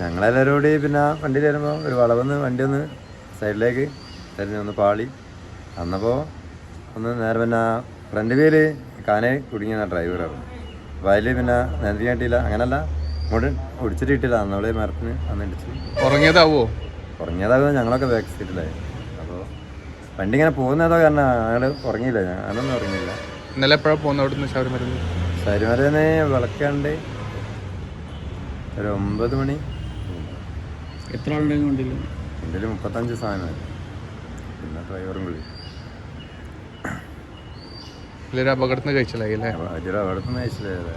ഞങ്ങളെല്ലാവരും കൂടി പിന്നെ വണ്ടി വരുമ്പോൾ ഒരു വളവെന്ന് വണ്ടി ഒന്ന് സൈഡിലേക്ക് തിരിഞ്ഞ് ഒന്ന് പാളി. അന്നപ്പോൾ ഒന്ന് നേരെ പിന്നെ ഫ്രണ്ട് വീൽ കാനെ കുടുങ്ങിയ ഡ്രൈവറാണ് അപ്പോൾ അതിൽ പിന്നെ നിരത്തി കിട്ടിയില്ല അങ്ങനല്ല. ഇങ്ങോട്ട് ഒടിച്ചിട്ട് കിട്ടിയില്ല അന്നവിടെ മരത്തിന് അന്ന് ഇടിച്ച്. ഉറങ്ങിയതാവോ? ഉറങ്ങിയതാവോ ഞങ്ങളൊക്കെ ബാക്ക് സീറ്റിലായി അപ്പോൾ വണ്ടി ഇങ്ങനെ പോകുന്നതോ കാരണം ഞങ്ങൾ ഉറങ്ങിയില്ല ഞാനൊന്നും ഉറങ്ങിയില്ല. ഇന്നലെ എപ്പോഴാണ് പോകുന്നത് അവിടുന്ന് ശബരിമല ശബരിമല വിളക്കാണ്ട് ഒരു ഒമ്പത് മണി. എത്ര ആളുണ്ടെങ്കിൽ വണ്ടിയിൽ വണ്ടിയിൽ മുപ്പത്തഞ്ച് സാധനമായി പിന്നെ ഡ്രൈവറും കൂടി വലിയൊരു അപകടത്തിന് കഴിച്ചില്ലായി അല്ലേ? അപ്പോൾ അപകടത്തിന് അവിടെ